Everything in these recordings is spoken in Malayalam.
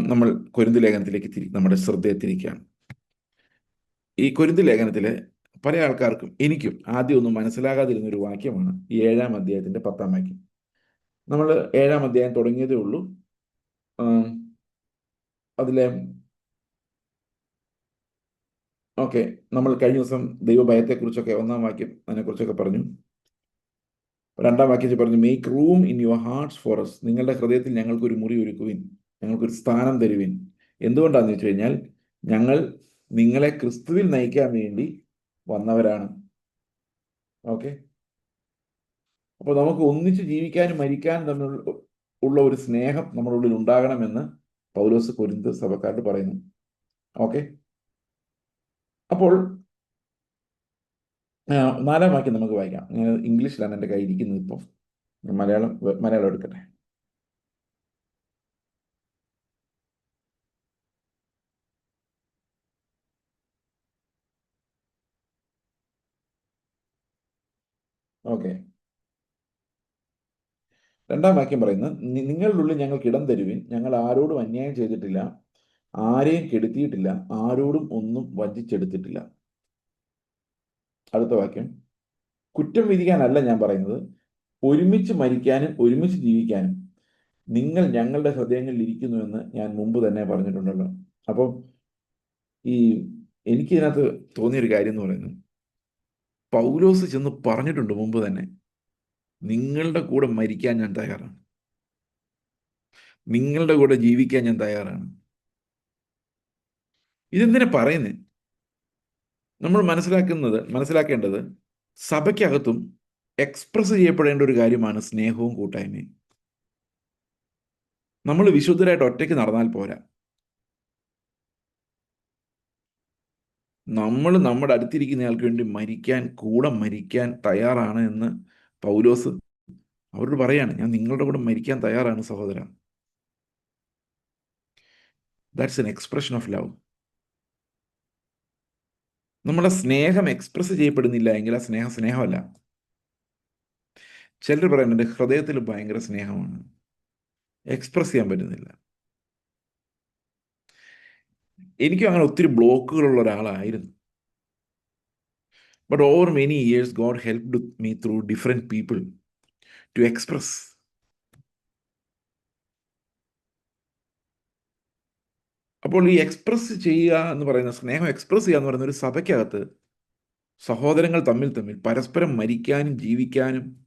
നമ്മൾ കൊരിന്ത് ലേഖനത്തിലേക്ക് തിരി നമ്മുടെ ശ്രദ്ധയെ തിരിക്കുകയാണ് ഈ കൊരിന്ത് ലേഖനത്തിലെ പല ആൾക്കാർക്കും എനിക്കും ആദ്യം ഒന്നും മനസ്സിലാകാതിരുന്ന ഒരു വാക്യമാണ് ഈ ഏഴാം അധ്യായത്തിന്റെ പത്താം വാക്യം. നമ്മൾ ഏഴാം അധ്യായം തുടങ്ങിയതേ ഉള്ളൂ. അതിലെ ഓക്കെ നമ്മൾ കഴിഞ്ഞ ദിവസം ദൈവഭയത്തെക്കുറിച്ചൊക്കെ ഒന്നാം വാക്യം അതിനെക്കുറിച്ചൊക്കെ പറഞ്ഞു. രണ്ടാം വാക്യത്തിൽ പറഞ്ഞു make room in your hearts for us. നിങ്ങളുടെ ഹൃദയത്തിൽ ഞങ്ങൾക്കൊരു മുറി ഒരുക്കുവിൻ. ഞങ്ങൾക്കൊരു സ്ഥാനം തരുവിൻ. എന്തുകൊണ്ടാണെന്ന് വെച്ച് കഴിഞ്ഞാൽ ഞങ്ങൾ നിങ്ങളെ ക്രിസ്തുവിൽ നയിക്കാൻ വേണ്ടി വന്നവരാണ്. ഓക്കെ? അപ്പോൾ നമുക്ക് ഒന്നിച്ച് ജീവിക്കാനും മരിക്കാനും തമ്മിൽ ഉള്ള ഒരു സ്നേഹം നമ്മുടെ ഉള്ളിൽ ഉണ്ടാകണമെന്ന് പൗലോസ് കൊരിന്ത് സഭക്കാരോട് പറയുന്നു. ഓക്കെ? അപ്പോൾ നാലാം വാക്യം നമുക്ക് വായിക്കാം. ഇംഗ്ലീഷിലാണ് എന്റെ കയ്യിൽ ഇരിക്കുന്നത് ഇപ്പോൾ മലയാളം മലയാളം എടുക്കട്ടെ. ഓക്കെ. രണ്ടാം വാക്യം പറയുന്നത് നിങ്ങളുടെ ഉള്ളിൽ ഞങ്ങൾക്ക് ഇടം തരുവിൻ ഞങ്ങൾ ആരോടും അന്യായം ചെയ്തിട്ടില്ല ആരെയും കെടുത്തിയിട്ടില്ല ആരോടും ഒന്നും വഞ്ചിച്ചെടുത്തിട്ടില്ല. അടുത്ത വാക്യം. കുറ്റം വിധിക്കാനല്ല ഞാൻ പറയുന്നത് ഒരുമിച്ച് മരിക്കാനും ഒരുമിച്ച് ജീവിക്കാനും. നിങ്ങൾ ഞങ്ങളുടെ ഹൃദയങ്ങളിൽ ഇരിക്കുന്നു എന്ന് ഞാൻ മുമ്പ് തന്നെ പറഞ്ഞിട്ടുണ്ടല്ലോ. അപ്പം ഈ എനിക്കിതിനകത്ത് തോന്നിയൊരു കാര്യം എന്ന് പറയുന്നത് പൗലോസ് ചെന്ന് പറഞ്ഞിട്ടുണ്ട് മുമ്പ് തന്നെ നിങ്ങളുടെ കൂടെ മരിക്കാൻ ഞാൻ തയ്യാറാണ്. നിങ്ങളുടെ കൂടെ ജീവിക്കാൻ ഞാൻ തയ്യാറാണ്. ഇതെന്തിനാ പറയുന്നത് നമ്മൾ മനസ്സിലാക്കുന്നത് മനസ്സിലാക്കേണ്ടത് സഭയ്ക്കകത്തും എക്സ്പ്രസ് ചെയ്യപ്പെടേണ്ട ഒരു കാര്യമാണ് സ്നേഹവും കൂട്ടായ്മയും. നമ്മൾ വിശുദ്ധരായിട്ട് ഒറ്റയ്ക്ക് നടന്നാൽ പോരാ. നമ്മൾ നമ്മുടെ അടുത്തിരിക്കുന്നയാൾക്ക് വേണ്ടി മരിക്കാൻ കൂടെ മരിക്കാൻ തയ്യാറാണ് എന്ന് പൗലോസ് അവരോട് പറയാണ്. ഞാൻ നിങ്ങളുടെ കൂടെ മരിക്കാൻ തയ്യാറാണ് സഹോദര. That's an expression of love നമ്മുടെ സ്നേഹം എക്സ്പ്രസ് ചെയ്യപ്പെടുന്നില്ല എങ്കിൽ ആ സ്നേഹം സ്നേഹമല്ല. ചിലർ പറയുന്നുണ്ട് ഹൃദയത്തിൽ ഭയങ്കര സ്നേഹമാണ്. എക്സ്പ്രസ് ചെയ്യാൻ പറ്റുന്നില്ല. എനിക്കും അങ്ങനെ ഒത്തിരി ബ്ലോക്കുകളുള്ള ഒരാളായിരുന്നു. But over many years God helped me through different people to express അപ്പോൾ ഈ എക്സ്പ്രസ് ചെയ്യുക എന്ന് പറയുന്ന സ്നേഹം എക്സ്പ്രസ് ചെയ്യുക എന്ന് പറയുന്ന ഒരു സഭയ്ക്കകത്ത് സഹോദരങ്ങൾ തമ്മിൽ തമ്മിൽ പരസ്പരം മരിക്കാനും ജീവിക്കാനും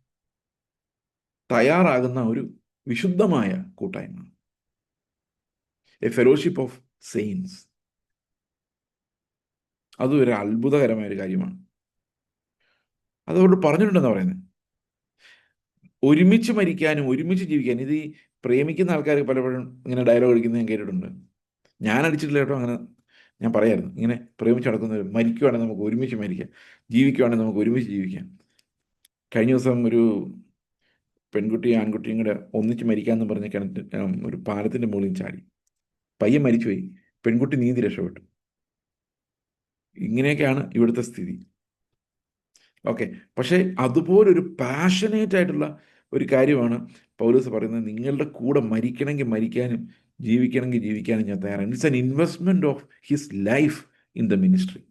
തയ്യാറാകുന്ന ഒരു വിശുദ്ധമായ കൂട്ടായ്മ. എ ഫെലോഷിപ്പ് ഓഫ് സെയിൻസ് അതും ഒരു അത്ഭുതകരമായ ഒരു കാര്യമാണ്. അതവരോട് പറഞ്ഞിട്ടുണ്ടെന്ന് പറയുന്നത് ഒരുമിച്ച് മരിക്കാനും ഒരുമിച്ച് ജീവിക്കാനും ഇത് ഈ പ്രേമിക്കുന്ന ആൾക്കാർ പലപ്പോഴും ഇങ്ങനെ ഡയലോഗ് അടിക്കുന്നത് ഞാൻ കേട്ടിട്ടുണ്ട്. ഞാൻ അടിച്ചിട്ടില്ല കേട്ടോ അങ്ങനെ ഞാൻ പറയായിരുന്നു. ഇങ്ങനെ പ്രേമിച്ച് നടക്കുന്നവർ മരിക്കുവാണെങ്കിൽ നമുക്ക് ഒരുമിച്ച് മരിക്കാം. ജീവിക്കുവാണെങ്കിൽ നമുക്ക് ഒരുമിച്ച് ജീവിക്കാം. കഴിഞ്ഞ ദിവസം ഒരു പെൺകുട്ടിയും ആൺകുട്ടിയും കൂടെ ഒന്നിച്ച് മരിക്കാമെന്ന് പറഞ്ഞ് കിണറ്റ് ഒരു പാലത്തിന്റെ മുകളിൽ ചാടി. പയ്യൻ മരിച്ചുപോയി. പെൺകുട്ടി നീന്തി രക്ഷപ്പെട്ടു. ഇങ്ങനെയൊക്കെയാണ് ഇവിടുത്തെ സ്ഥിതി. ഓക്കെ. പക്ഷേ അതുപോലൊരു പാഷനേറ്റ് ആയിട്ടുള്ള ഒരു കാര്യമാണ് പൗലോസ് പറയുന്നത്. നിങ്ങളുടെ കൂടെ മരിക്കണമെങ്കിൽ മരിക്കാനും ജീവിക്കണമെങ്കിൽ ജീവിക്കാനും ഞാൻ തയ്യാറാണ്. It's an investment of his life in the ministry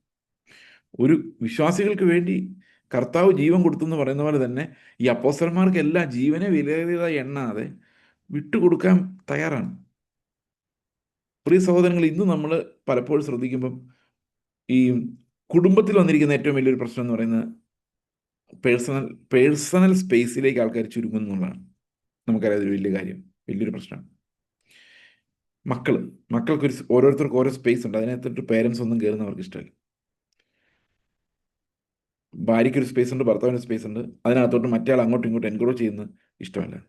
ഒരു വിശ്വാസികൾക്ക് വേണ്ടി കർത്താവ് ജീവൻ കൊടുത്തു എന്ന് പറയുന്ന പോലെ തന്നെ ഈ അപ്പോസ്റ്റർമാർക്ക് എല്ലാ ജീവനെ വിലയേറിയതായി എണ്ണാതെ വിട്ടുകൊടുക്കാൻ തയ്യാറാണ്. പ്രിയ സഹോദരങ്ങൾ ഇന്ന് നമ്മൾ പലപ്പോഴും ശ്രദ്ധിക്കുമ്പം ഈ കുടുംബത്തിൽ വന്നിരിക്കുന്ന ഏറ്റവും വലിയൊരു പ്രശ്നം എന്ന് പറയുന്നത് പേഴ്സണൽ പേഴ്സണൽ സ്പേസിലേക്ക് ആൾക്കാർ ചുരുങ്ങുന്നു എന്നുള്ളതാണ്. നമുക്കറിയാം അതൊരു വലിയ കാര്യം വലിയൊരു പ്രശ്നമാണ്. മക്കൾ മക്കൾക്കൊരു ഓരോരുത്തർക്കും ഓരോ സ്പേസ് ഉണ്ട്. അതിനകത്തോട്ട് പേരൻസ് ഒന്നും കയറുന്ന അവർക്ക് ഇഷ്ടമല്ല. ഭാര്യയ്ക്കൊരു സ്പേസ് ഉണ്ട് ഭർത്താവിന് സ്പേസ് ഉണ്ട്. അതിനകത്തോട്ട് മറ്റേ അങ്ങോട്ടും ഇങ്ങോട്ടും എൻക്രോച്ച് ചെയ്യുന്ന ഇഷ്ടമല്ല.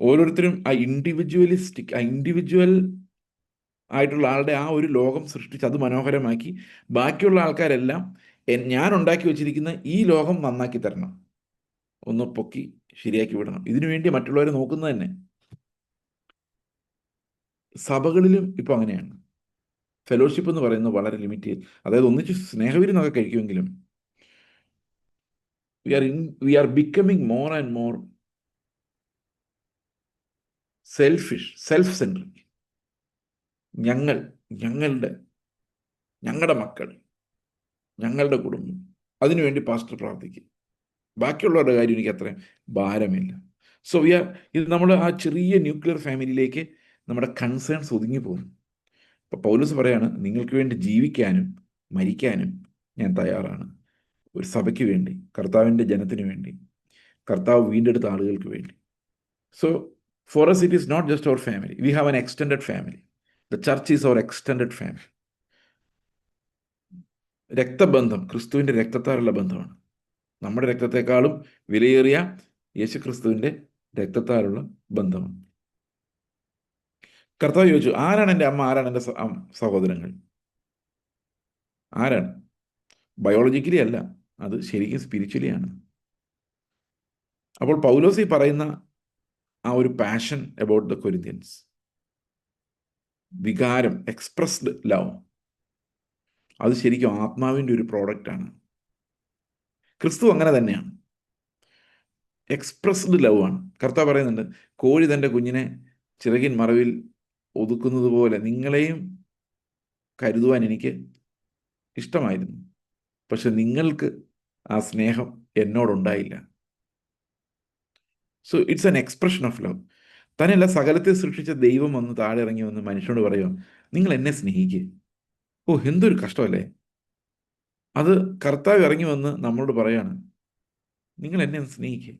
ഓരോരുത്തരും ആ ഇൻഡിവിജ്വലിസ്റ്റിക് ആ ഇൻഡിവിജ്വൽ ആയിട്ടുള്ള ആളുടെ ആ ഒരു ലോകം സൃഷ്ടിച്ച് അത് മനോഹരമാക്കി. ബാക്കിയുള്ള ആൾക്കാരെല്ലാം ഞാൻ ഉണ്ടാക്കി വെച്ചിരിക്കുന്ന ഈ ലോകം നന്നാക്കി തരണം. ഒന്ന് പൊക്കി ശരിയാക്കി വിടണം. ഇതിനുവേണ്ടി മറ്റുള്ളവരെ നോക്കുന്നത് തന്നെ. സഭകളിലും ഇപ്പൊ അങ്ങനെയാണ്. ഫെലോഷിപ്പ് എന്ന് പറയുന്നത് വളരെ ലിമിറ്റ് അതായത് ഒന്നിച്ച് സ്നേഹവിരുന്നൊക്കെ കഴിക്കുമെങ്കിലും we are in we are becoming more and more selfish self centric ഞങ്ങൾ ഞങ്ങളുടെ ഞങ്ങളുടെ മക്കൾ ഞങ്ങളുടെ കുടുംബം അതിനുവേണ്ടി പാസ്റ്റർ പ്രാർത്ഥിക്കും. ബാക്കിയുള്ളവരുടെ കാര്യം എനിക്ക് അത്രയും ഭാരമില്ല. സോ വി ആർ ഇത് നമ്മൾ ആ ചെറിയ ന്യൂക്ലിയർ ഫാമിലിയിലേക്ക് നമ്മുടെ കൺസേൺസ് ഒതുങ്ങി പോകും അപ്പോൾ പൗലൂസ് പറയാണ് നിങ്ങൾക്ക് വേണ്ടി ജീവിക്കാനും മരിക്കാനും ഞാൻ തയ്യാറാണ്. ഒരു സഭയ്ക്ക് വേണ്ടി കർത്താവിന്റെ ജനത്തിന് വേണ്ടി കർത്താവ് വീണ്ടെടുത്ത ആളുകൾക്ക് വേണ്ടി. So for us it is not just our family we have an extend family the church is our extended family രക്തബന്ധം ക്രിസ്തുവിന്റെ രക്തത്താലുള്ള ബന്ധമാണ്. നമ്മുടെ രക്തത്തെക്കാളും വിലയേറിയ യേശു ക്രിസ്തുവിന്റെ രക്തത്താലുള്ള ബന്ധമാണ് കർത്താവ് ചോദിച്ചു ആരാണ് എന്റെ അമ്മ? ആരാണ് എന്റെ സഹോദരങ്ങൾ? ആരാണ്? ബയോളജിക്കലി അല്ല. അത് ശരിക്കും സ്പിരിച്വലി ആണ്. അപ്പോൾ പൗലോസി പറയുന്ന ആ ഒരു പാഷൻ അബൌട്ട് ദ കൊരിന്ത്യൻസ് വികാരം എക്സ്പ്രസ്ഡ് ലവ് അത് ശരിക്കും ആത്മാവിന്റെ ഒരു പ്രോഡക്റ്റാണ് ക്രിസ്തു അങ്ങനെ തന്നെയാണ്. എക്സ്പ്രസ്ഡ് ലവ് ആണ്. കർത്താവ് പറയുന്നുണ്ട് കോഴി തന്റെ കുഞ്ഞിനെ ചിറകിൻ മറവിൽ ഒതുക്കുന്നത് പോലെ നിങ്ങളെയും കരുതുവാൻ എനിക്ക് ഇഷ്ടമായിരുന്നു. പക്ഷെ നിങ്ങൾക്ക് ആ സ്നേഹം എന്നോടുണ്ടായില്ല. So it's an expression of love തന്നെയല്ല സകലത്തെ സൃഷ്ടിച്ച ദൈവം വന്ന് താഴെ ഇറങ്ങി വന്ന് മനുഷ്യനോട് പറയുക നിങ്ങൾ എന്നെ സ്നേഹിക്കുക ഓ എന്തൊരു കഷ്ടമല്ലേ? അത് കർത്താവ് ഇറങ്ങി വന്ന് നമ്മളോട് പറയാണ് നിങ്ങൾ എന്നെ സ്നേഹിക്കുക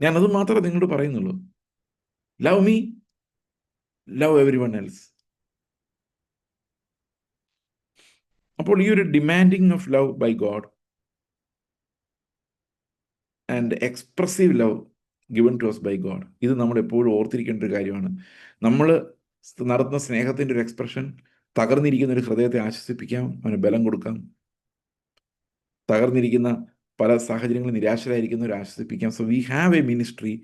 ഞാൻ മാത്രമേ നിങ്ങളോട് പറയുന്നുള്ളൂ. Love me love everyone else അപ്പോൾ ഈ ഒരു demanding of love by God and expressive love given to us by God ഇത് നമ്മൾ എപ്പോഴും ഓർത്തിരിക്കേണ്ട ഒരു കാര്യമാണ്. നമ്മൾ നടത്തുന്ന സ്നേഹത്തിന്റെ ഒരു എക്സ്പ്രഷൻ തകർന്നിരിക്കുന്ന ഒരു ഹൃദയത്തെ ആശ്വസിപ്പിക്കാം അവന് ബലം കൊടുക്കാം. തകർന്നിരിക്കുന്ന പല സാഹചര്യങ്ങളിൽ നിരാശരായിരിക്കുന്നവരെ ആശ്വസിപ്പിക്കാം. So we have a ministry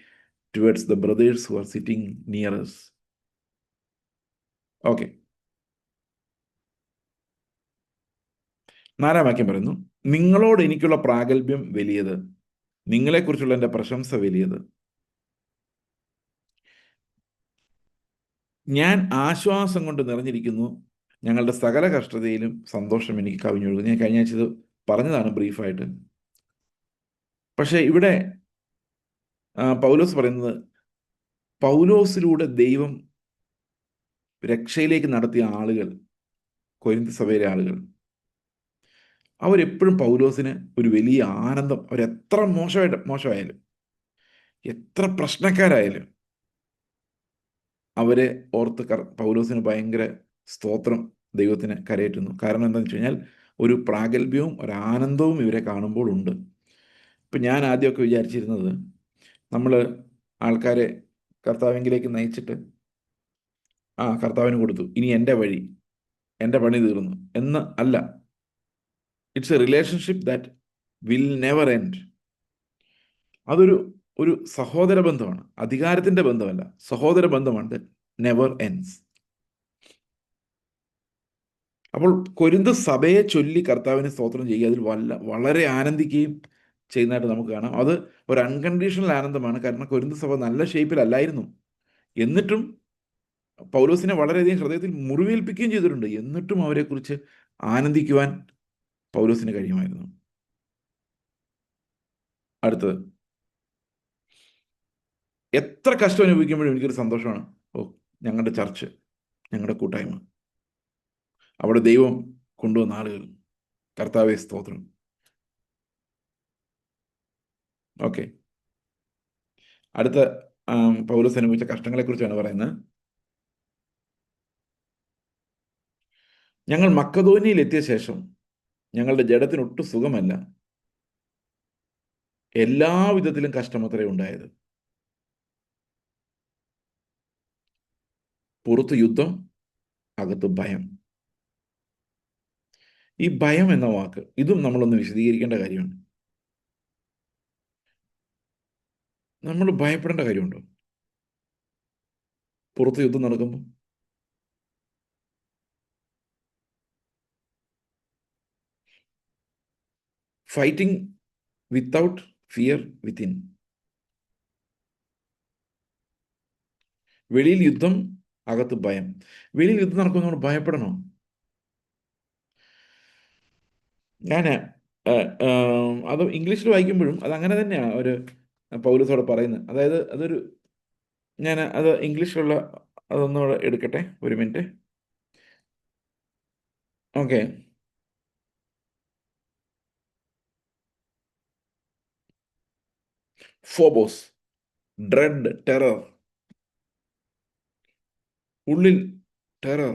towards the brothers who are sitting near us okay നാലാം വാക്യം പറയുന്നു നിങ്ങളോട് എനിക്കുള്ള പ്രാഗൽഭ്യം വലിയത്. നിങ്ങളെക്കുറിച്ചുള്ള എന്റെ പ്രശംസ വലിയത്. ഞാൻ ആശ്വാസം കൊണ്ട് നിറഞ്ഞിരിക്കുന്നു. ഞങ്ങളുടെ സകല കഷ്ടതയിലും സന്തോഷം എനിക്ക് കവിഞ്ഞൊഴുകുന്നു. ഞാൻ കഴിഞ്ഞ ആഴ്ച ഇത് പറഞ്ഞതാണ് ബ്രീഫായിട്ട്. പക്ഷേ ഇവിടെ പൗലോസ് പറയുന്നത് പൗലോസിലൂടെ ദൈവം രക്ഷയിലേക്ക് നടത്തിയ ആളുകൾ കൊരിന്ത സഭയിലെ ആളുകൾ. അവരെപ്പോഴും പൗലോസിന് ഒരു വലിയ ആനന്ദം. അവരെത്ര മോശമായിട്ട് മോശമായാലും എത്ര പ്രശ്നക്കാരായാലും അവരെ ഓർത്ത് കർ പൗലോസിന് ഭയങ്കര സ്തോത്രം ദൈവത്തിന് കരയേറ്റുന്നു. കാരണം എന്താണെന്ന് വെച്ച് കഴിഞ്ഞാൽ ഒരു പ്രാഗൽഭ്യവും ഒരു ആനന്ദവും ഇവരെ കാണുമ്പോൾ ഉണ്ട്. ഇപ്പം ഞാൻ ആദ്യമൊക്കെ വിചാരിച്ചിരുന്നത് നമ്മൾ ആൾക്കാരെ കർത്താവിങ്കിലേക്ക് നയിച്ചിട്ട് ആ കർത്താവിന് കൊടുത്തു ഇനി എന്റെ വഴി എന്റെ പണി തീർന്നു എന്ന് അല്ല. It's a relationship that will never end അതൊരു ഒരു സഹോദര ബന്ധമാണ്. അധികാരത്തിന്റെ ബന്ധമല്ല. സഹോദര ബന്ധമാണ് നെവർ എൻഡ്സ് അപ്പോൾ കൊരിന്ത സഭയെ ചൊല്ലി കർത്താവിനെ സ്തോത്രം ചെയ്യുക അതിൽ വല്ല വളരെ ആനന്ദിക്കുകയും ചെയ്യുന്നതായിട്ട് നമുക്ക് കാണാം. അത് ഒരു അൺകണ്ടീഷണൽ ആനന്ദമാണ്. കാരണം കൊരിന്ത സഭ നല്ല ഷേപ്പിലല്ലായിരുന്നു എന്നിട്ടും പൗലോസിനെ വളരെയധികം ഹൃദയത്തിൽ മുറിവേൽപ്പിക്കുകയും ചെയ്തിട്ടുണ്ട്. എന്നിട്ടും അവരെക്കുറിച്ച് ആനന്ദിക്കുവാൻ പൗലോസിന് കഴിയുമായിരുന്നു. അടുത്തത്. എത്ര കഷ്ടം അനുഭവിക്കുമ്പോഴും എനിക്കൊരു സന്തോഷമാണ്. ഓ ഞങ്ങളുടെ ചർച്ച് ഞങ്ങളുടെ കൂട്ടായ്മ. അവിടെ ദൈവം കൊണ്ടുവന്ന ആളുകൾ. കർത്താവെ സ്തോത്രം. ഓക്കെ. അടുത്ത പൗലോസ് അനുഭവിച്ച കഷ്ടങ്ങളെക്കുറിച്ചാണ് പറയുന്നത്. ഞങ്ങൾ മക്കതോനിയിൽ എത്തിയ ശേഷം ഞങ്ങളുടെ ജഡത്തിന് ഒട്ടും സുഖമല്ല. എല്ലാ വിധത്തിലും കഷ്ടമത്രേ ഉണ്ടായത്. പുറത്ത് യുദ്ധം അകത്ത് ഭയം. ഈ ഭയം എന്ന വാക്ക് ഇതും നമ്മളൊന്ന് വിശദീകരിക്കേണ്ട കാര്യമാണ് നമ്മൾ ഭയപ്പെടേണ്ട കാര്യമുണ്ടോ? പുറത്ത് യുദ്ധം നടക്കുമ്പോൾ ഫൈറ്റിംഗ് വിത്തൗട്ട് ഫിയർ വിത്തിൻ വെളിയിൽ യുദ്ധം അകത്ത് ഭയം. വെളിയിൽ യുദ്ധം നടക്കുമ്പോൾ നമ്മൾ ഭയപ്പെടണോ? ഞാൻ അത് ഇംഗ്ലീഷിൽ വായിക്കുമ്പോഴും അത് അങ്ങനെ തന്നെയാണ് ഒരു പൗലസോടെ പറയുന്നത്. അതായത് അതൊരു ഞാൻ അത് ഇംഗ്ലീഷിലുള്ള അതൊന്നുകൂടെ എടുക്കട്ടെ ഒരു minute. Okay phobos dread terror ഉള്ളിൽ ടെറർ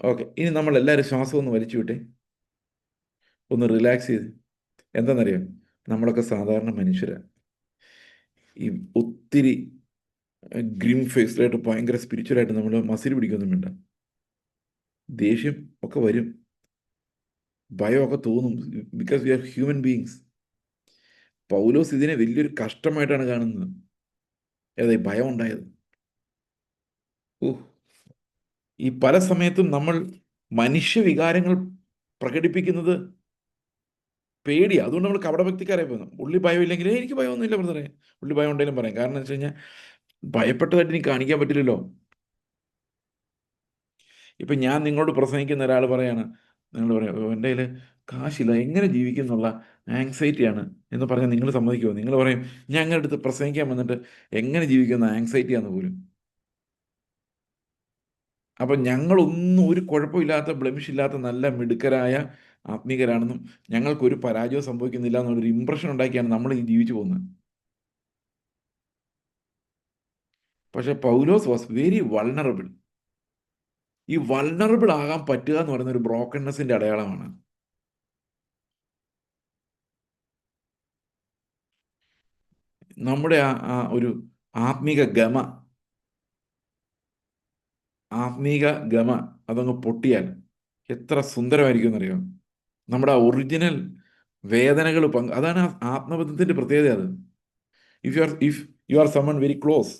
ഓക്കെ ഇനി നമ്മൾ എല്ലാവരും ശ്വാസം ഒന്ന് വലിച്ചു വിട്ടെ. ഒന്ന് റിലാക്സ് ചെയ്ത്. എന്താണെന്നറിയാം നമ്മളൊക്കെ സാധാരണ മനുഷ്യരാണ് ഈ ഒത്തിരി ഗ്രീം ഫേസ്ഡായിട്ട് ഭയങ്കര സ്പിരിച്വലായിട്ട് നമ്മൾ മസിൽ പിടിക്കൊന്നും വേണ്ട. ദേഷ്യം ഒക്കെ വരും. ഭയമൊക്കെ തോന്നും. Because we are human beings പൗലോസ് ഇതിനെ വലിയൊരു കഷ്ടമായിട്ടാണ് കാണുന്നത്. ഏതായി ഭയം ഉണ്ടായത് ഓ ഈ പല സമയത്തും നമ്മൾ മനുഷ്യ വികാരങ്ങൾ പ്രകടിപ്പിക്കുന്നത് പേടി അതുകൊണ്ട് നമ്മൾ കപടഭക്തിക്കാരെ പോകുന്നു. ഉള്ളി ഭയമില്ലെങ്കിൽ എനിക്ക് ഭയമൊന്നുമില്ല ബ്രദറെ ഉള്ളി ഭയം ഉണ്ടെങ്കിലും പറയാം. കാരണം എന്ന് വെച്ച് കഴിഞ്ഞാൽ ഭയപ്പെട്ടതായിട്ട് എനിക്ക് കാണിക്കാൻ പറ്റില്ലല്ലോ. ഇപ്പം ഞാൻ നിങ്ങളോട് പ്രസംഗിക്കുന്ന ഒരാൾ പറയാണ് നിങ്ങൾ പറയാം എന്റെ കയ്യിൽ കാശില്ല എങ്ങനെ ജീവിക്കും എന്നുള്ള ആങ്സൈറ്റിയാണ് എന്ന് പറഞ്ഞാൽ നിങ്ങൾ സമ്മതിക്കുമോ നിങ്ങൾ പറയും ഞാൻ അങ്ങനെ അടുത്ത് പ്രസംഗിക്കാൻ വന്നിട്ട് എങ്ങനെ ജീവിക്കുന്ന ആങ്സൈറ്റിയാന്ന് പോലും. അപ്പം ഞങ്ങളൊന്നും ഒരു കുഴപ്പമില്ലാത്ത ബ്ലെമിഷ് ഇല്ലാത്ത നല്ല മിടുക്കരായ ആത്മീകരാണെന്നും ഞങ്ങൾക്കൊരു പരാജയം സംഭവിക്കുന്നില്ല എന്നുള്ളൊരു ഇമ്പ്രഷൻ ഉണ്ടാക്കിയാണ് നമ്മൾ ഈ ജീവിച്ചു പോകുന്നത്. പക്ഷെ പൗലോസ് വാസ് വെരി വൾണറബിൾ ഈ വൾണറബിൾ ആകാൻ പറ്റുക എന്ന് പറയുന്ന ഒരു ബ്രോക്കൺനെസിന്റെ അടയാളമാണ്. നമ്മുടെ ആ ഒരു ആത്മീക ഗമ ആത്മീക ഗമ അതങ്ങ് പൊട്ടിയാൽ എത്ര സുന്ദരമായിരിക്കും എന്നറിയാം? നമ്മുടെ ആ ഒറിജിനൽ വേദനകൾ പങ്ക് അതാണ് ആത്മബന്ധത്തിന്റെ പ്രത്യേകത അത്. If you are if you are someone very close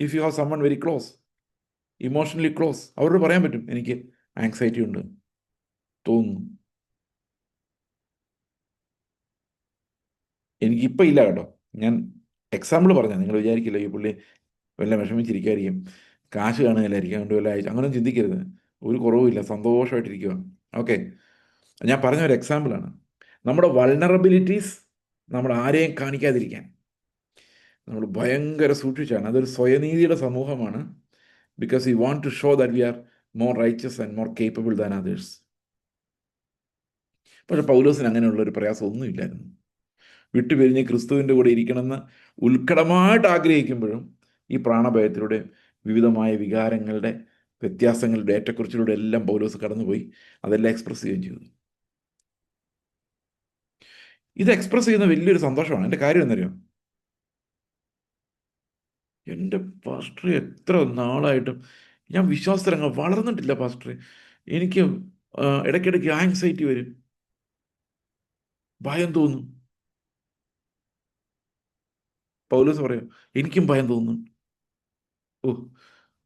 if you are someone very close emotionally close അവരോട് പറയാൻ പറ്റും എനിക്ക് ആങ്സൈറ്റി ഉണ്ട് തോന്നുന്നു. എനിക്കിപ്പോൾ ഇല്ല കേട്ടോ. ഞാൻ എക്സാമ്പിൾ പറഞ്ഞാൽ നിങ്ങൾ വിചാരിക്കില്ല ഈ പുള്ളി വല്ല വിഷമിച്ചിരിക്കുമായിരിക്കും കാശ് കാണുകയില്ലായിരിക്കും അതുകൊണ്ട് വല്ല അയച്ചു അങ്ങനെ ചിന്തിക്കരുത്. ഒരു കുറവുമില്ല സന്തോഷമായിട്ടിരിക്കുക ഓക്കെ ഞാൻ പറഞ്ഞ ഒരു എക്സാമ്പിളാണ് നമ്മുടെ വൾണറബിലിറ്റീസ് നമ്മൾ ആരെയും കാണിക്കാതിരിക്കാൻ. നമ്മൾ ഭയങ്കര സൂക്ഷിച്ചാണ്. അതൊരു സ്വയനീതിയുടെ സമൂഹമാണ്. Because you want to show that we are more righteous and more capable than others. പക്ഷെ പൗലോസിന് അങ്ങനെയുള്ള ഒരു പ്രയാസം ഒന്നുമില്ലായിരുന്നു വിട്ടുപിരിഞ്ഞ് ക്രിസ്തുവിന്റെ കൂടെ ഇരിക്കണമെന്ന് ഉത്കടമായിട്ട് ആഗ്രഹിക്കുമ്പോഴും ഈ പ്രാണഭയത്തിലൂടെ വിവിധമായ വികാരങ്ങളുടെ വ്യത്യാസങ്ങളുടെ ഏറ്റക്കുറിച്ചിലൂടെ എല്ലാം പൗലോസ് കടന്നുപോയി അതെല്ലാം എക്സ്പ്രസ് ചെയ്യുകയും ചെയ്തു. ഇത് എക്സ്പ്രസ് ചെയ്യുന്ന വലിയൊരു സന്തോഷമാണ്. എന്റെ കാര്യം എന്നറിയാം എന്റെ പാസ്റ്റർ എത്ര നാളായിട്ടും ഞാൻ വിശ്വാസത്തിലങ്ങ് വളർന്നിട്ടില്ല പാസ്റ്റർ എനിക്ക് ഇടയ്ക്കിടയ്ക്ക് ആങ്സൈറ്റി വരും. ഭയം തോന്നും. പൗലോസ് പറയാം എനിക്കും ഭയം തോന്നും. ഓ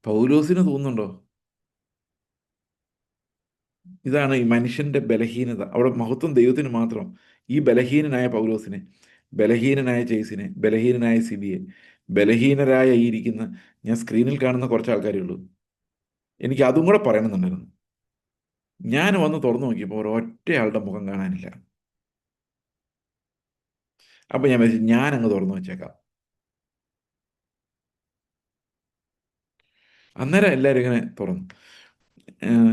പൗലോസിന് തോന്നുന്നുണ്ടോ? ഇതാണ് ഈ മനുഷ്യന്റെ ബലഹീനത. അവിടെ മഹത്വം ദൈവത്തിന് മാത്രം. ഈ ബലഹീനനായ പൗലോസിനെ ബലഹീനനായ ചേസിനെ ബലഹീനനായ സിബിയെ ബലഹീനരായ ഈ ഇരിക്കുന്ന ഞാൻ സ്ക്രീനിൽ കാണുന്ന കുറച്ച് ആൾക്കാരേ ഉള്ളൂ. എനിക്ക് അതും കൂടെ പറയണമെന്നുണ്ടായിരുന്നു. ഞാൻ വന്ന് തുറന്നു നോക്കിയപ്പോൾ ഒരൊറ്റയാളുടെ മുഖം കാണാനില്ല. അപ്പം ഞാൻ വിചാരിച്ചു ഞാൻ അങ്ങ് തുറന്നു വെച്ചേക്കാം. അന്നേരം എല്ലാവരും ഇങ്ങനെ തുറന്നു.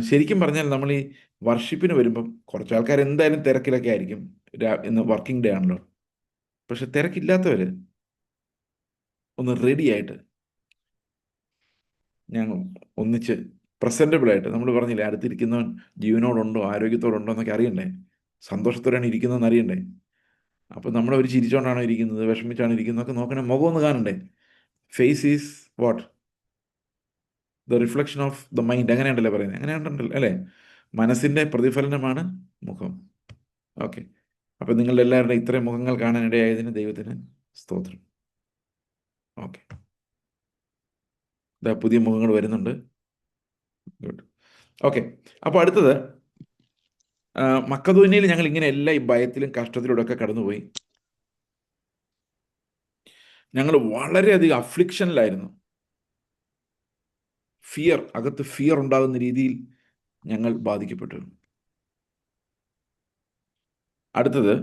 ശരിക്കും പറഞ്ഞാൽ നമ്മൾ ഈ വർഷിപ്പിന് വരുമ്പം കുറച്ച് ആൾക്കാർ എന്തായാലും തിരക്കിലൊക്കെ ആയിരിക്കും. ഇന്ന് വർക്കിംഗ് ഡേ ആണല്ലോ. പക്ഷെ തിരക്കില്ലാത്തവർ ഒന്ന് റെഡി ആയിട്ട് ഞങ്ങൾ ഒന്നിച്ച് പ്രസന്റബിളായിട്ട് നമ്മൾ പറഞ്ഞില്ലേ അടുത്തിരിക്കുന്നവൻ ജീവനോടുണ്ടോ ആരോഗ്യത്തോടുണ്ടോ എന്നൊക്കെ അറിയണ്ടേ? സന്തോഷത്തോടെയാണ് ഇരിക്കുന്നതെന്ന് അറിയണ്ടേ? അപ്പോൾ നമ്മൾ ഒരു ചിരിച്ചോണ്ടാണോ ഇരിക്കുന്നത് വിഷമിച്ചാണ് ഇരിക്കുന്നതൊക്കെ നോക്കണേ മുഖം ഒന്ന് കാണണ്ടേ? Face is what the reflection of the mind അങ്ങനെയുണ്ടല്ലേ പറയുന്നത്? അങ്ങനെ ഉണ്ടല്ലോ അല്ലേ? മനസ്സിന്റെ പ്രതിഫലനമാണ് മുഖം. ഓക്കെ അപ്പം നിങ്ങളുടെ എല്ലാവരുടെ ഇത്രയും മുഖങ്ങൾ കാണാനിടയായതിന് ദൈവത്തിന് സ്തോത്രം. ഓക്കെ. ഇതാ പുതിയ മുഖങ്ങൾ വരുന്നുണ്ട്. Good okay. അപ്പോൾ അടുത്തത് മക്കതൂനിയിൽ ഞങ്ങൾ ഇങ്ങനെ എല്ലാ ഈ ഭയത്തിലും കഷ്ടത്തിലൂടെ ഒക്കെ കടന്നുപോയി. ഞങ്ങൾ വളരെയധികം അഫ്ലിക്ഷനിലായിരുന്നു ഫിയർ അകത്ത് ഫിയർ ഉണ്ടാകുന്ന രീതിയിൽ ഞങ്ങൾ ബാധിക്കപ്പെട്ടു അടുത്തത്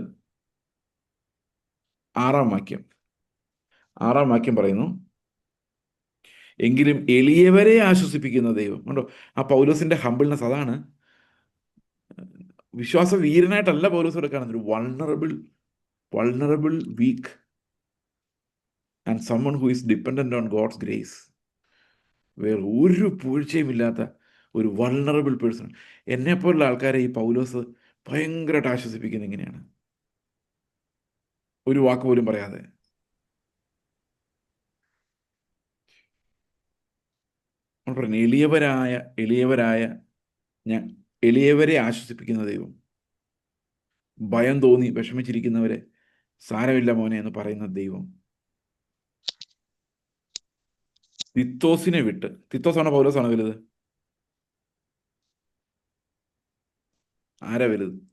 ആറാം വാക്യം. ആറാം വാക്യം പറയുന്നു. എങ്കിലും എളിയവരെ ആശ്വസിപ്പിക്കുന്ന ദൈവം. കണ്ടോ? ആ പൗലോസിന്റെ ഹമ്പിൾനെസ് അതാണ്. വിശ്വാസ വീരനായിട്ടല്ല പൗലോസ് കാണുന്നത്. ഒരു vulnerable vulnerable weak and someone who is dependent on God's grace വേറെ ഒരു പൂഴ്ചയുമില്ലാത്ത ഒരു വൾണറബിൾ പേഴ്സൺ എന്നെപ്പോലുള്ള ആൾക്കാരെ ഈ പൗലോസ് ഭയങ്കരമായിട്ട് ആശ്വസിപ്പിക്കുന്നത് എങ്ങനെയാണ് ഒരു വാക്ക് പോലും പറയാതെ. പറഞ്ഞു എളിയവരായ എളിയവരായ ഞാൻ എളിയവരെ ആശ്വസിപ്പിക്കുന്ന ദൈവം. ഭയം തോന്നി വിഷമിച്ചിരിക്കുന്നവരെ സാരമില്ല മോനെ എന്ന് പറയുന്ന ദൈവം. തിത്തോസിനെ വിട്ട് തിത്തോസാണോ പൗലോസാണോ വലുത്? ആരാ വലുത്?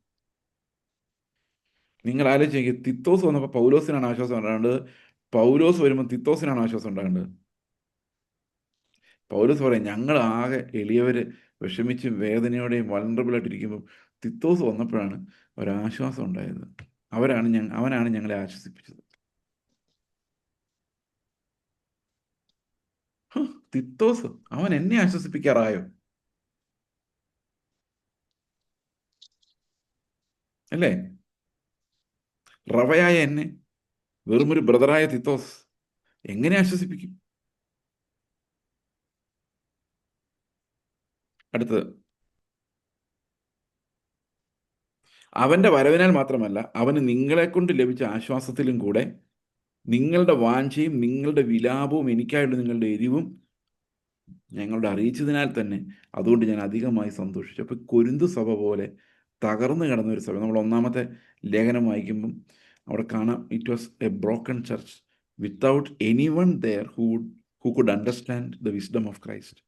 നിങ്ങൾ ആലോചിച്ച് തിത്തോസ് വന്നപ്പോൾ പൗലോസിനാണ് ആശ്വാസം ഉണ്ടാകേണ്ടത്. പൗലോസ് വരുമ്പോൾ തിത്തോസിനാണ് ആശ്വാസം ഉണ്ടാകേണ്ടത്. പൗലോസ് പറയും ഞങ്ങൾ ആകെ എളിയവർ വിഷമിച്ചും വേദനയോടെയും വളണ്ടറബിളായിട്ടിരിക്കുമ്പോൾ തിത്തോസ് വന്നപ്പോഴാണ് ഒരാശ്വാസം ഉണ്ടായത്. അവരാണ് ഞങ്ങൾ അവനാണ് ഞങ്ങളെ ആശ്വസിപ്പിച്ചത്. തിത്തോസ് അവൻ എന്നെ ആശ്വസിപ്പിക്കാറായോ? അല്ലേ? റവയായ എന്നെ വെറുമൊരു ബ്രദറായ തിത്തോസ് എങ്ങനെ ആശ്വസിപ്പിക്കും? അടുത്തത്. അവന്റെ വരവിനാൽ മാത്രമല്ല അവന് നിങ്ങളെ കൊണ്ട് ലഭിച്ച ആശ്വാസത്തിലും കൂടെ നിങ്ങളുടെ വാഞ്ചയും നിങ്ങളുടെ വിലാപവും എനിക്കായിട്ട് നിങ്ങളുടെ എരിവും ഞങ്ങളുടെ അറിയിച്ചതിനാൽ തന്നെ അതുകൊണ്ട് ഞാൻ അധികമായി സന്തോഷിച്ചു. അപ്പൊ കൊരിന്തു സഭ പോലെ തകർന്നു കിടന്ന ഒരു സഭ. നമ്മൾ ഒന്നാമത്തെ ലേഖനം വായിക്കുമ്പം അവിടെ കാണാം it was a broken church without anyone there who who could understand the wisdom of Christ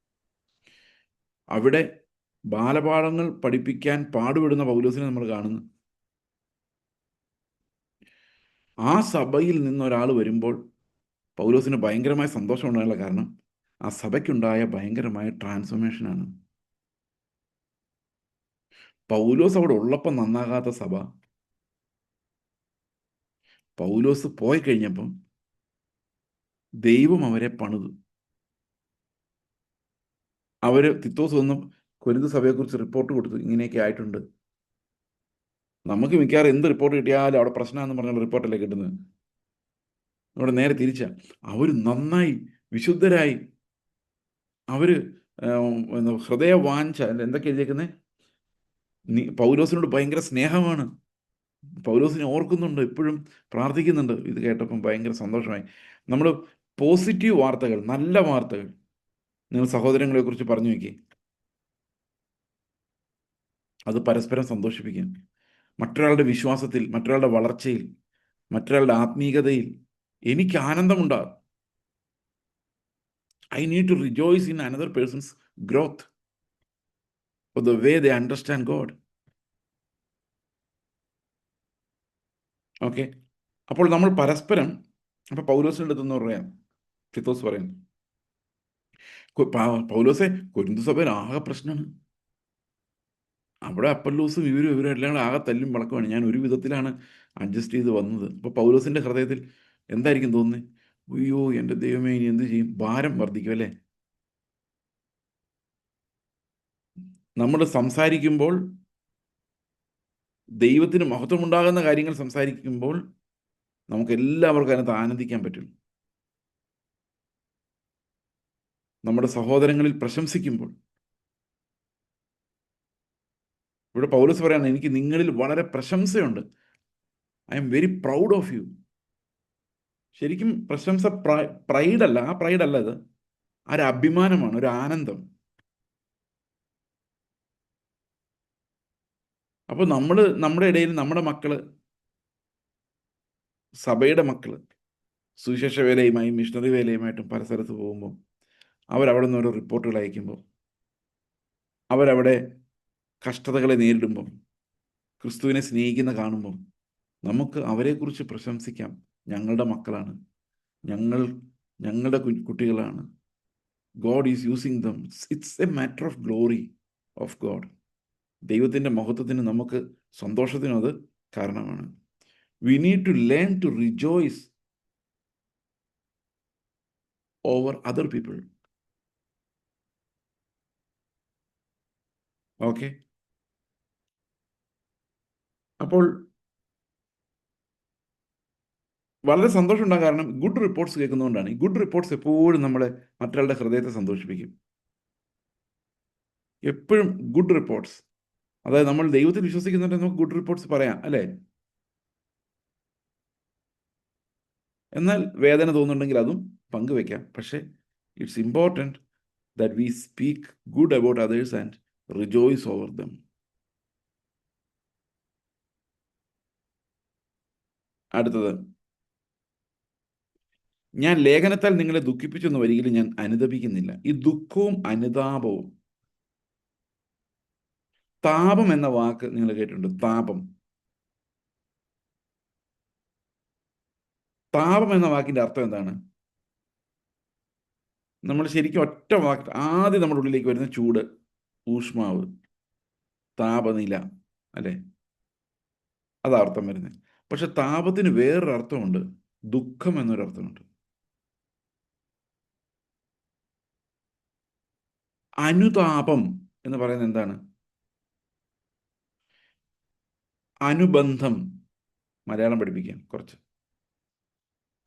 അവിടെ ബാലപാഠങ്ങൾ പഠിപ്പിക്കാൻ പാടുപെടുന്ന പൗലോസിനെ നമ്മൾ കാണുന്നു. ആ സഭയിൽ നിന്ന് ഒരാൾ വരുമ്പോൾ പൗലോസിന് ഭയങ്കരമായ സന്തോഷം ഉണ്ടായുള്ള കാരണം ആ സഭയ്ക്കുണ്ടായ ഭയങ്കരമായ ട്രാൻസ്ഫോർമേഷനാണ് പൗലോസ് അവിടെ ഉള്ളപ്പം നന്നാകാത്ത സഭ. പൗലോസ് പോയി കഴിഞ്ഞപ്പം ദൈവം അവരെ പണിതു. അവർ തിത്തോസ് വന്ന് കൊരിന്ത് സഭയെക്കുറിച്ച് റിപ്പോർട്ട് കൊടുത്തു. ഇങ്ങനെയൊക്കെ ആയിട്ടുണ്ട്. നമുക്ക് മിക്കവാറും എന്ത് റിപ്പോർട്ട് കിട്ടിയാലും അവിടെ പ്രശ്നമാണെന്ന് പറഞ്ഞുള്ള റിപ്പോർട്ടല്ലേ കിട്ടുന്നത്? ഇവിടെ നേരെ തിരിച്ച. അവർ നന്നായി വിശുദ്ധരായി. അവർ ഹൃദയ വാഞ്ച എന്തൊക്കെ എഴുതിയേക്കുന്നത് നീ പൗലോസിനോട് ഭയങ്കര സ്നേഹമാണ്. പൗലോസിനെ ഓർക്കുന്നുണ്ട് ഇപ്പോഴും പ്രാർത്ഥിക്കുന്നുണ്ട്. ഇത് കേട്ടപ്പം ഭയങ്കര സന്തോഷമായി. നമ്മൾ പോസിറ്റീവ് വാർത്തകൾ നല്ല വാർത്തകൾ. നിങ്ങൾ സഹോദരങ്ങളെ കുറിച്ച് പറഞ്ഞു നോക്കി. അത് പരസ്പരം സന്തോഷിപ്പിക്കുക മറ്റൊരാളുടെ വിശ്വാസത്തിൽ മറ്റൊരാളുടെ വളർച്ചയിൽ മറ്റൊരാളുടെ ആത്മീകതയിൽ എനിക്ക് ആനന്ദമുണ്ടാകും. I need to rejoice in another person's growth for the way the understand God okay അപ്പോൾ നമ്മൾ പരസ്പരം അപ്പൊ പൗലോസിന്റെ അടുത്തെന്ന് പറയാം. ഫിത്തോസ് പറയുന്നു. പൗലോസെ കൊരിന്തു സഭയിൽ ആകെ പ്രശ്നമാണ് അവിടെ അപ്പല്ലൂസും ഇവരും ഇവരും എല്ലാം കൂടെ ആകെ തല്ലും വളക്കുമാണ് ഞാൻ ഒരു വിധത്തിലാണ് അഡ്ജസ്റ്റ് ചെയ്ത് വന്നത്. അപ്പോൾ പൗലോസിന്റെ ഹൃദയത്തിൽ എന്തായിരിക്കും തോന്നുന്നത് അയ്യോ എന്റെ ദൈവമേ ഇനി എന്ത് ചെയ്യും? ഭാരം വർദ്ധിക്കും അല്ലേ? നമ്മൾ സംസാരിക്കുമ്പോൾ ദൈവത്തിന് മഹത്വമുണ്ടാകുന്ന കാര്യങ്ങൾ സംസാരിക്കുമ്പോൾ നമുക്ക് എല്ലാവർക്കും അതിനകത്ത് ആനന്ദിക്കാൻ പറ്റും നമ്മുടെ സഹോദരങ്ങളിൽ പ്രശംസിക്കുമ്പോൾ. ഇവിടെ പൗലസ് പറയാണ് എനിക്ക് നിങ്ങളിൽ വളരെ പ്രശംസയുണ്ട്. I'm very proud of you ശരിക്കും പ്രശംസ പ്രൈഡ് അല്ല ആ പ്രൈഡ് അല്ല ഇത്. ആ ഒരു അഭിമാനമാണ് ഒരു ആനന്ദം. അപ്പോൾ നമ്മൾ നമ്മുടെ ഇടയിൽ നമ്മുടെ മക്കൾ സഭയുടെ മക്കൾ സുവിശേഷ വേലയുമായും മിഷണറി വേലയുമായിട്ടും പല സ്ഥലത്ത് പോകുമ്പോൾ അവരവിടെ നിന്ന് ഓരോ റിപ്പോർട്ടുകൾ അയക്കുമ്പോൾ അവരവിടെ കഷ്ടതകളെ നേരിടുമ്പം ക്രിസ്തുവിനെ സ്നേഹിക്കുന്ന കാണുമ്പം നമുക്ക് അവരെക്കുറിച്ച് പ്രശംസിക്കാം. ഞങ്ങളുടെ മക്കളാണ്. ഞങ്ങൾ ഞങ്ങളുടെ കുട്ടികളാണ്. God is using them it's a matter of glory of God ദൈവത്തിന്റെ മഹത്വത്തിന് നമുക്ക് സന്തോഷത്തിനും അത് കാരണമാണ്. We need to learn to rejoice over other people okay. അപ്പോൾ വളരെ സന്തോഷം ഉണ്ടാകാൻ കാരണം ഗുഡ് റിപ്പോർട്ട്സ് കേൾക്കുന്നതുകൊണ്ടാണ്. ഈ ഗുഡ് റിപ്പോർട്ട്സ് എപ്പോഴും നമ്മളെ മറ്റൊരാളുടെ ഹൃദയത്തെ സന്തോഷിപ്പിക്കും. എപ്പോഴും ഗുഡ് റിപ്പോർട്ട്സ് അതായത് നമ്മൾ ദൈവത്തിൽ വിശ്വസിക്കുന്നുണ്ടെങ്കിൽ നമുക്ക് ഗുഡ് റിപ്പോർട്ട്സ് പറയാം അല്ലേ? എന്നാൽ വേദന തോന്നുന്നുണ്ടെങ്കിൽ അതും പങ്കുവെക്കാം. പക്ഷേ it's important that we speak good about others and rejoice over them അടുത്തത്. ഞാൻ ലേഖനത്താൽ നിങ്ങളെ ദുഃഖിപ്പിച്ചെന്ന് വരികിൽ ഞാൻ അനുദപിക്കുന്നില്ല. ഈ ദുഃഖവും അനുതാപവും. താപം എന്ന വാക്ക് നിങ്ങൾ കേട്ടിട്ടുണ്ട്. താപം. താപം എന്ന വാക്കിന്റെ അർത്ഥം എന്താണ്? നമ്മൾ ശരിക്കും ഒറ്റ വാക്ക് ആദ്യം നമ്മുടെ ഉള്ളിലേക്ക് വരുന്ന ചൂട്. ഊഷ്മാവ് താപനില അല്ലേ? അതാ അർത്ഥം വരുന്നത് പക്ഷെ താപത്തിന് വേറൊരു അർത്ഥമുണ്ട് ദുഃഖം എന്നൊരു അർത്ഥമുണ്ട് അനുതാപം എന്ന് പറയുന്നത് എന്താണ്? അനുബന്ധം. മലയാളം പഠിപ്പിക്കാം കുറച്ച്.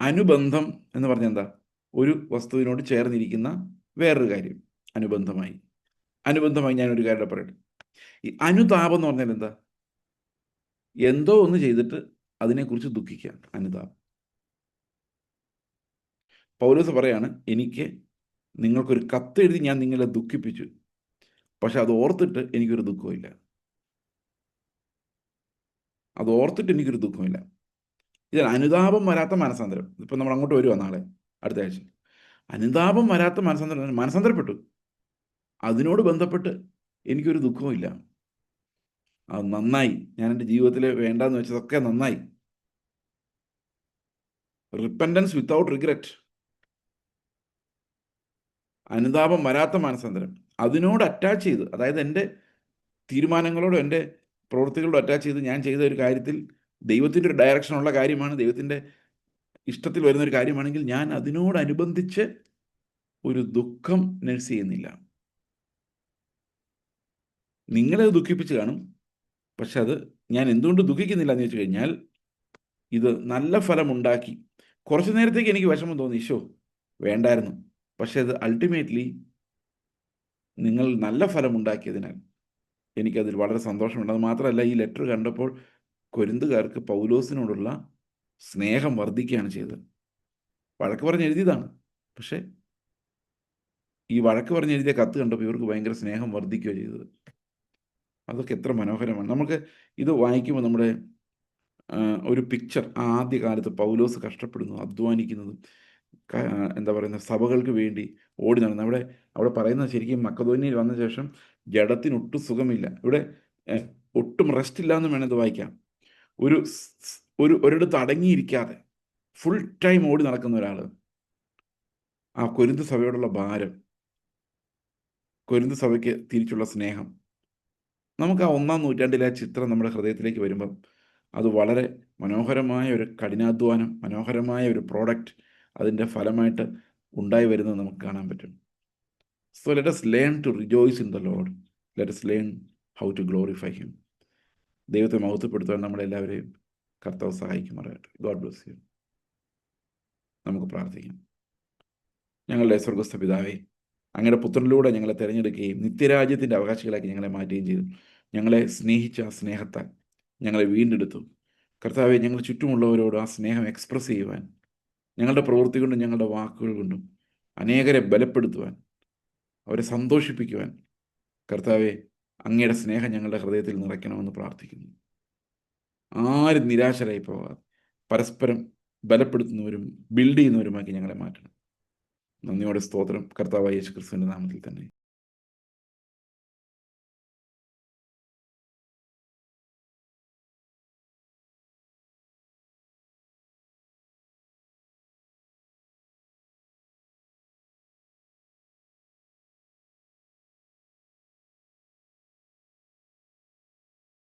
അനുബന്ധം എന്ന് പറഞ്ഞാൽ എന്താ? ഒരു വസ്തുവിനോട് ചേർന്നിരിക്കുന്ന വേറൊരു കാര്യം അനുബന്ധമായി. അനുബന്ധമായി ഞാൻ ഒരു കാര്യം പറയട്ടെ. ഈ അനുതാപം എന്ന് പറഞ്ഞാൽ എന്താ? എന്തോ ഒന്ന് ചെയ്തിട്ട് അതിനെക്കുറിച്ച് ദുഃഖിക്കുക അനുതാപം. പൗലോസ് പറയാണ് എനിക്ക് നിങ്ങൾക്കൊരു കത്ത് എഴുതി ഞാൻ നിങ്ങളെ ദുഃഖിപ്പിച്ചു. പക്ഷെ അത് ഓർത്തിട്ട് എനിക്കൊരു ദുഃഖമില്ല അത് ഓർത്തിട്ട് എനിക്കൊരു ദുഃഖമില്ല ഇതിൽ അനുതാപം വരാത്ത മനസാന്തരം ഇപ്പം നമ്മൾ അങ്ങോട്ട് വരുവാ നാളെ അടുത്ത ആഴ്ച. അനുതാപം വരാത്ത മനസാന്തരം മനസാന്തരപ്പെട്ടു അതിനോട് ബന്ധപ്പെട്ട് എനിക്കൊരു ദുഃഖവുമില്ല അത് നന്നായി. ഞാൻ എന്റെ ജീവിതത്തിൽ വേണ്ടാന്ന് വെച്ചതൊക്കെ നന്നായി. റിപ്പൻഡൻസ് വിത്തൗട്ട് റിഗ്രറ്റ് അനുതാപം വരാത്ത മാനസാന്തരം. അതിനോട് അറ്റാച്ച് ചെയ്ത് അതായത് എന്റെ തീരുമാനങ്ങളോടും എന്റെ പ്രവൃത്തികളോടും അറ്റാച്ച് ചെയ്ത് ഞാൻ ചെയ്ത ഒരു കാര്യത്തിൽ ദൈവത്തിന്റെ ഒരു ഡയറക്ഷനുള്ള കാര്യമാണ് ദൈവത്തിന്റെ ഇഷ്ടത്തിൽ വരുന്ന ഒരു കാര്യമാണെങ്കിൽ ഞാൻ അതിനോടനുബന്ധിച്ച് ഒരു ദുഃഖം നഴ്സ് ചെയ്യുന്നില്ല. നിങ്ങളെ ദുഃഖിപ്പിച്ച് കാണും. പക്ഷെ അത് ഞാൻ എന്തുകൊണ്ട് ദുഃഖിക്കുന്നില്ല എന്ന് വെച്ച് കഴിഞ്ഞാൽ ഇത് നല്ല ഫലം ഉണ്ടാക്കി കുറച്ചു നേരത്തേക്ക് എനിക്ക് വിഷമം തോന്നി. ഈശോ വേണ്ടായിരുന്നു. പക്ഷെ അത് അൾട്ടിമേറ്റ്ലി നിങ്ങൾ നല്ല ഫലം ഉണ്ടാക്കിയതിനാൽ എനിക്കതിൽ വളരെ സന്തോഷമുണ്ട്. അത് മാത്രമല്ല ഈ ലെറ്റർ കണ്ടപ്പോൾ കൊരിന്തുകാർക്ക് പൗലോസിനോടുള്ള സ്നേഹം വർദ്ധിക്കുകയാണ് ചെയ്തത്. വഴക്ക് പറഞ്ഞ് എഴുതിയതാണ്. പക്ഷേ ഈ വഴക്ക് പറഞ്ഞ് എഴുതിയ കത്ത് കണ്ടപ്പോൾ ഇവർക്ക് ഭയങ്കര സ്നേഹം വർദ്ധിക്കുകയോ ചെയ്തത്. അതൊക്കെ എത്ര മനോഹരമാണ്. നമുക്ക് ഇത് വായിക്കുമ്പോൾ നമ്മുടെ ഒരു പിക്ചർ ആദ്യ കാലത്ത് പൗലോസ് കഷ്ടപ്പെടുന്നു അധ്വാനിക്കുന്നതും എന്താ പറയുന്ന സഭകൾക്ക് വേണ്ടി ഓടി നടന്നു. അവിടെ അവിടെ പറയുന്നത് ശരിക്കും മക്കധോനിയിൽ വന്ന ശേഷം ജഡത്തിന് ഒട്ടും സുഖമില്ല. ഇവിടെ ഒട്ടും റെസ്റ്റ് ഇല്ല എന്ന് ഇത് വായിക്കാം ഒരു ഒരു ഒരിടത്ത് അടങ്ങിയിരിക്കാതെ ഫുൾ ടൈം ഓടി നടക്കുന്ന ഒരാൾ ആ കൊരിന്ത് സഭയോടുള്ള ഭാരം കൊരിന്ത് സഭയ്ക്ക് തിരിച്ചുള്ള സ്നേഹം നമുക്ക് ആ ഒന്നാം നൂറ്റാണ്ടിലെ ആ ചിത്രം നമ്മുടെ ഹൃദയത്തിലേക്ക് വരുമ്പം അത് വളരെ മനോഹരമായ ഒരു കഠിനാധ്വാനം മനോഹരമായ ഒരു പ്രോഡക്റ്റ് അതിന്റെ ഫലമായിട്ട് ഉണ്ടായി വരുന്നത് നമുക്ക് കാണാൻ പറ്റും. So let's learn to rejoice in the Lord let's learn how to glorify him ദൈവത്തെ മഹത്വപ്പെടുത്താൻ നമ്മളെല്ലാവരെയും കർത്താവ് സഹായിക്കുമാറാകട്ടെ. ഗോഡ് ബ്ലസ് യു നമുക്ക് പ്രാർത്ഥിക്കാം. ഞങ്ങളുടെ സ്വർഗസ്ഥ പിതാവേ അങ്ങയുടെ പുത്രനിലൂടെ ഞങ്ങളെ തിരഞ്ഞെടുക്കുകയും നിത്യരാജ്യത്തിന്റെ അവകാശികളാക്കി ഞങ്ങളെ മാറ്റുകയും ചെയ്തു. ഞങ്ങളെ സ്നേഹിച്ച സ്നേഹത്താൽ ഞങ്ങളെ വീണ്ടെടുത്തു. കർത്താവെ ഞങ്ങൾ ചുറ്റുമുള്ളവരോട് ആ സ്നേഹം എക്സ്പ്രസ് ചെയ്യുവാൻ ഞങ്ങളുടെ പ്രവൃത്തി കൊണ്ടും ഞങ്ങളുടെ വാക്കുകൾ കൊണ്ടും അനേകരെ ബലപ്പെടുത്തുവാൻ അവരെ സന്തോഷിപ്പിക്കുവാൻ കർത്താവെ അങ്ങയുടെ സ്നേഹം ഞങ്ങളുടെ ഹൃദയത്തിൽ നിറയ്ക്കണമെന്ന് പ്രാർത്ഥിക്കുന്നു. ആരും നിരാശരായി പോകാതെ പരസ്പരം ബലപ്പെടുത്തുന്നവരും ബിൽഡ് ചെയ്യുന്നവരുമാക്കി ഞങ്ങളെ മാറ്റണം. നന്ദിയോടെ സ്തോത്രം. കർത്താവായ യേശു ക്രിസ്തുവിന്റെ നാമത്തിൽ തന്നെ.